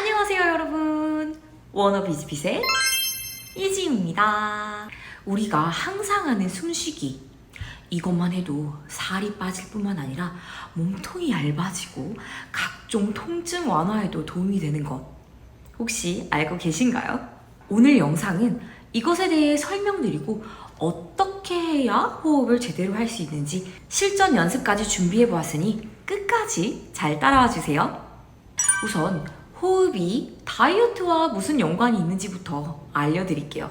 안녕하세요 여러분 워너비즈빗의 이지입니다 우리가 항상 하는 숨쉬기 이것만 해도 살이 빠질 뿐만 아니라 몸통이 얇아지고 각종 통증 완화에도 도움이 되는 것 혹시 알고 계신가요? 오늘 영상은 이것에 대해 설명드리고 어떻게 해야 호흡을 제대로 할 수 있는지 실전 연습까지 준비해 보았으니 끝까지 잘 따라와 주세요. 우선 호흡이 다이어트와 무슨 연관이 있는지부터 알려드릴게요.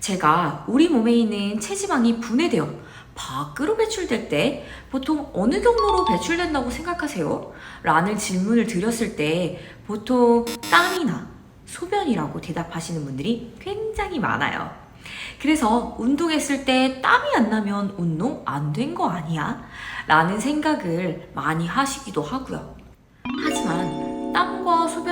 제가 우리 몸에 있는 체지방이 분해되어 밖으로 배출될 때 보통 어느 경로로 배출된다고 생각하세요? 라는 질문을 드렸을 때 보통 땀이나 소변이라고 대답하시는 분들이 굉장히 많아요. 그래서 운동했을 때 땀이 안 나면 운동 안 된 거 아니야? 라는 생각을 많이 하시기도 하고요. 하지만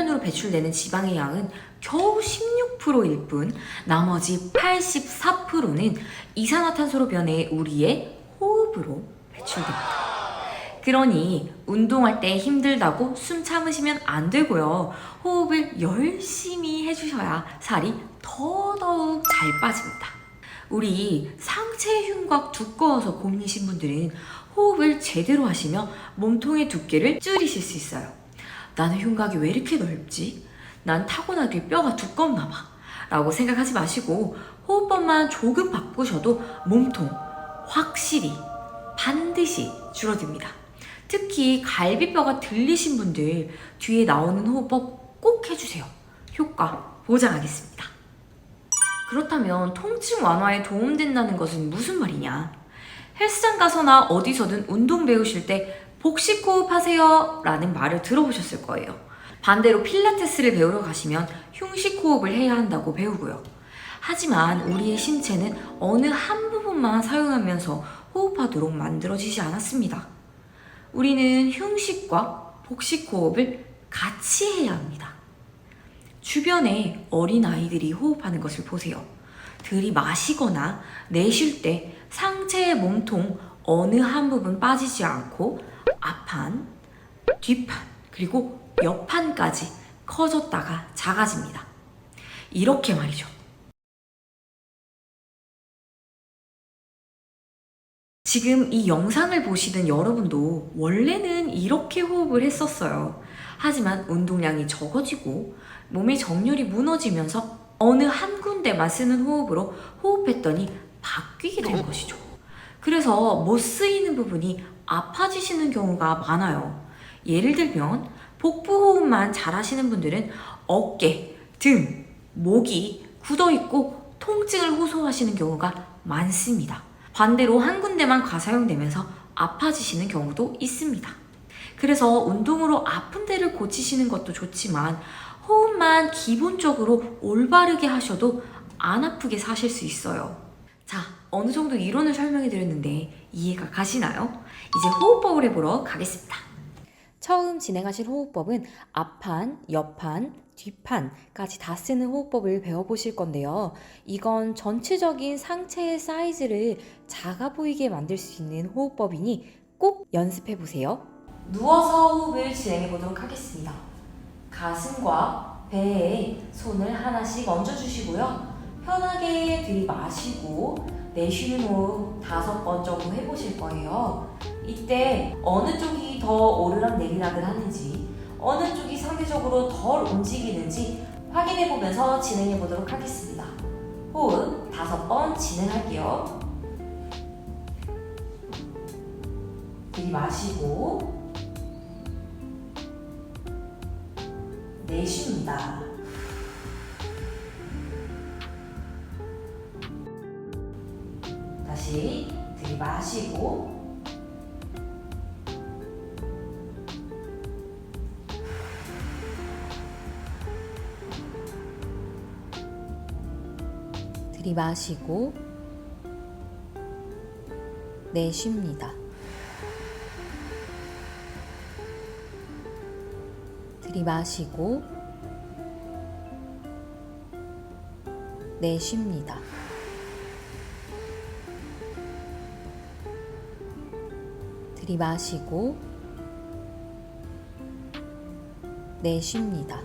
소변으로 배출되는 지방의 양은 겨우 16%일 뿐 나머지 84%는 이산화탄소로 변해 우리의 호흡으로 배출됩니다. 그러니 운동할 때 힘들다고 숨 참으시면 안 되고요. 호흡을 열심히 해주셔야 살이 더더욱 잘 빠집니다. 우리 상체 흉곽 두꺼워서 고민이신 분들은 호흡을 제대로 하시면 몸통의 두께를 줄이실 수 있어요. 나는 흉곽이 왜 이렇게 넓지? 난 타고나길 뼈가 두껍나 봐. 라고 생각하지 마시고 호흡법만 조금 바꾸셔도 몸통 확실히 반드시 줄어듭니다. 특히 갈비뼈가 들리신 분들 뒤에 나오는 호흡법 꼭 해주세요. 효과 보장하겠습니다. 그렇다면 통증 완화에 도움된다는 것은 무슨 말이냐? 헬스장 가서나 어디서든 운동 배우실 때 복식 호흡 하세요 라는 말을 들어보셨을 거예요. 반대로 필라테스를 배우러 가시면 흉식 호흡을 해야 한다고 배우고요. 하지만 우리의 신체는 어느 한 부분만 사용하면서 호흡하도록 만들어지지 않았습니다. 우리는 흉식과 복식 호흡을 같이 해야 합니다. 주변에 어린 아이들이 호흡하는 것을 보세요. 들이마시거나 내쉴 때 상체의 몸통 어느 한 부분 빠지지 않고 앞판, 뒷판, 그리고 옆판까지 커졌다가 작아집니다. 이렇게 말이죠. 지금 이 영상을 보시는 여러분도 원래는 이렇게 호흡을 했었어요. 하지만 운동량이 적어지고 몸의 정렬이 무너지면서 어느 한 군데만 쓰는 호흡으로 호흡했더니 바뀌게 된 것이죠. 그래서 못 쓰이는 부분이 아파지시는 경우가 많아요. 예를 들면 복부 호흡만 잘 하시는 분들은 어깨, 등, 목이 굳어 있고 통증을 호소하시는 경우가 많습니다. 반대로 한 군데만 과사용되면서 아파지시는 경우도 있습니다. 그래서 운동으로 아픈 데를 고치시는 것도 좋지만 호흡만 기본적으로 올바르게 하셔도 안 아프게 사실 수 있어요. 자, 어느 정도 이론을 설명해 드렸는데 이해가 가시나요? 이제 호흡법을 해보러 가겠습니다. 처음 진행하실 호흡법은 앞판, 옆판, 뒷판까지 다 쓰는 호흡법을 배워보실 건데요. 이건 전체적인 상체의 사이즈를 작아 보이게 만들 수 있는 호흡법이니 꼭 연습해 보세요. 누워서 호흡을 진행해 보도록 하겠습니다. 가슴과 배에 손을 하나씩 얹어 주시고요. 편하게 들이마시고 내쉬는 호흡 다섯 번 정도 해보실 거예요. 이때 어느 쪽이 더 오르락 내리락을 하는지 어느 쪽이 상대적으로 덜 움직이는지 확인해 보면서 진행해 보도록 하겠습니다. 호흡 다섯 번 진행할게요. 들이마시고 내쉽니다. 다시 들이마시고 들이마시고 내쉽니다. 들이마시고 내쉽니다. 들이마시고 내쉽니다.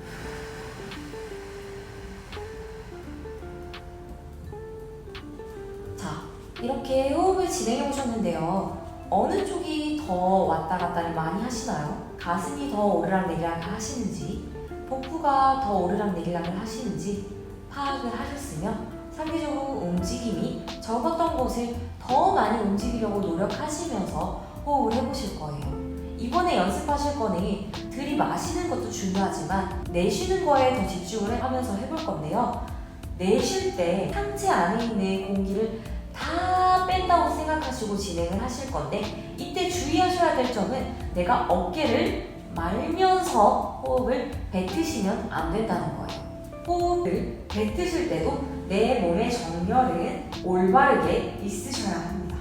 자, 이렇게 호흡을 진행해 보셨는데요. 어느 쪽이 더 왔다 갔다를 많이 하시나요? 가슴이 더 오르락내리락 하시는지, 복부가 더 오르락내리락을 하시는지 파악을 하셨으면 상대적으로 움직임이 적었던 곳을 더 많이 움직이려고 노력하시면서 호흡을 해보실 거예요. 이번에 연습하실 거는 들이마시는 것도 중요하지만 내쉬는 거에 더 집중을 하면서 해볼 건데요. 내쉴 때 상체 안에 있는 공기를 다 뺀다고 생각하시고 진행을 하실 건데 이때 주의하셔야 될 점은 내가 어깨를 말면서 호흡을 뱉으시면 안 된다는 거예요. 호흡을 뱉으실 때도 내 몸의 정렬은 올바르게 있으셔야 합니다.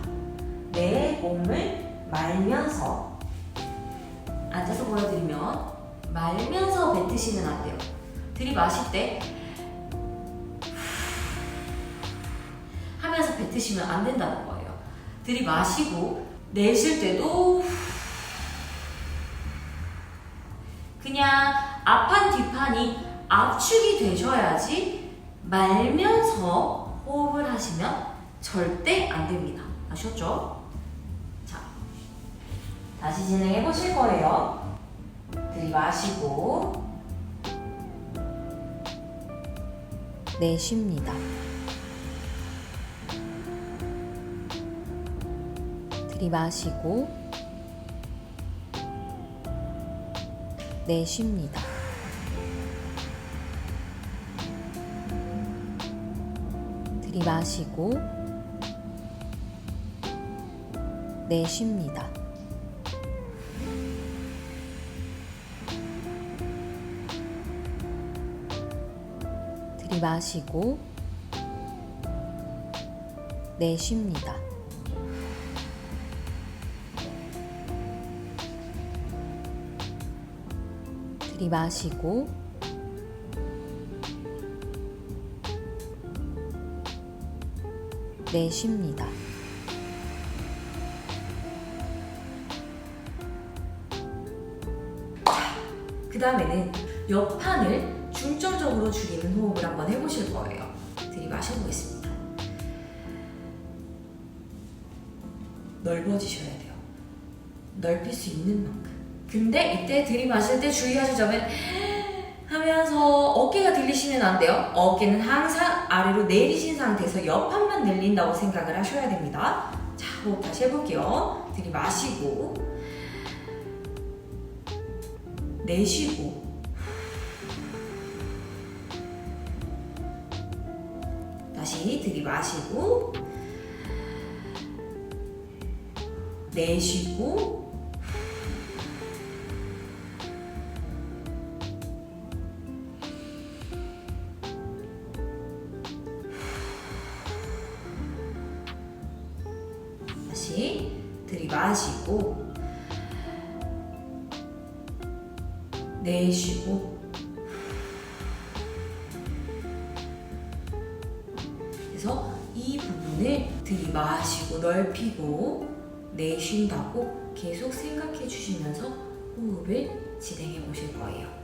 내 몸을 말면서 앉아서 보여드리면 말면서 뱉으시면 안 돼요. 들이마실 때 하면서 뱉으시면 안 된다는 거예요. 들이마시고 내쉴 때도 그냥 앞판 뒷판이 압축이 되셔야지 말면서 호흡을 하시면 절대 안 됩니다. 아셨죠? 자, 다시 진행해 보실 거예요. 들이마시고 내쉽니다. 들이마시고 내쉽니다. 들이마시고 내쉽니다. 마시고 내쉽니다. 들이마시고 내쉽니다. 그 다음에는 옆판을 중점적으로 줄이는 호흡을 한번 해보실 거예요. 들이마셔 보겠습니다. 넓어지셔야 돼요. 넓힐 수 있는 만큼. 근데 이때 들이마실 때 주의하실 점은 하면서 어깨가 들리시면 안 돼요. 어깨는 항상 아래로 내리신 상태에서 옆판만 늘린다고 생각을 하셔야 됩니다. 자, 호흡 다시 해볼게요. 들이마시고 내쉬고 다시 들이마시고 내쉬고 다시 들이마시고 내쉬고 그래서 이 부분을 들이마시고 넓히고 내쉰다고 계속 생각해 주시면서 호흡을 진행해 보실 거예요.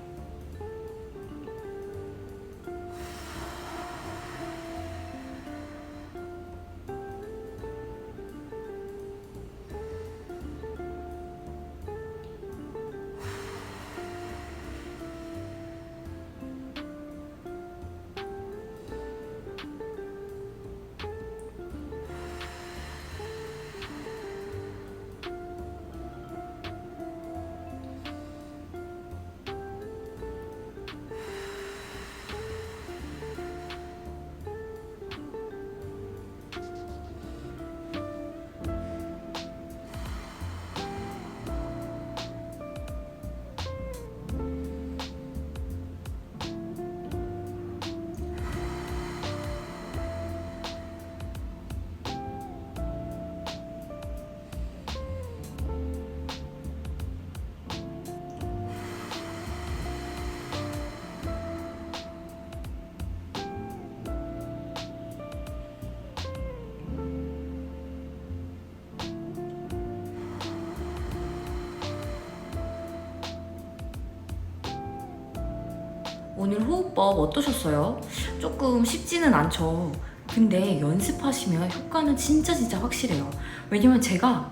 오늘 호흡법 어떠셨어요? 조금 쉽지는 않죠. 근데 연습하시면 효과는 진짜 진짜 확실해요. 왜냐면 제가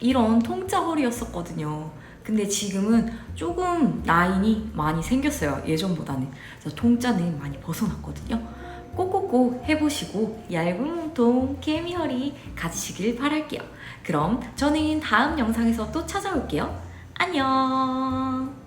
이런 통짜 허리였었거든요. 근데 지금은 조금 라인이 많이 생겼어요. 예전보다는. 그래서 통짜는 많이 벗어났거든요. 꼭꼭꼭 해보시고 얇은 몸통, 개미 허리 가지시길 바랄게요. 그럼 저는 다음 영상에서 또 찾아올게요. 안녕!